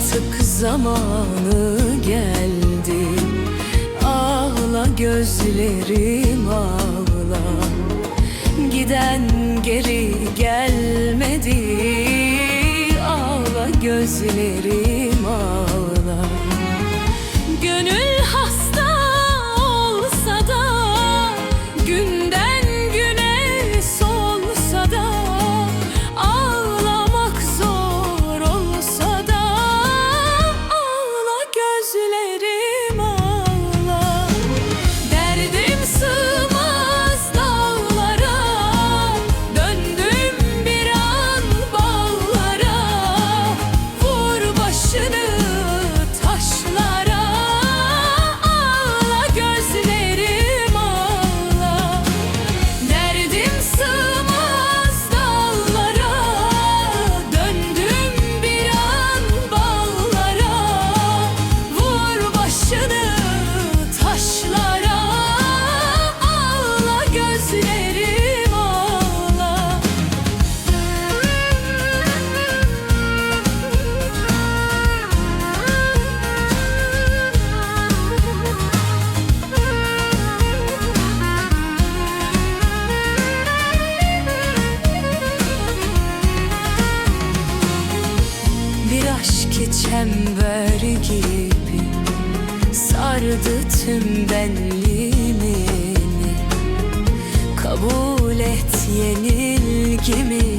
Artık zamanı geldi. Ağla gözlerim ağla. Giden geri gelmedi. Ağla gözlerim ağla Bir aşk çember gibi sardı tüm benliğimi. Kabul et yenilgimi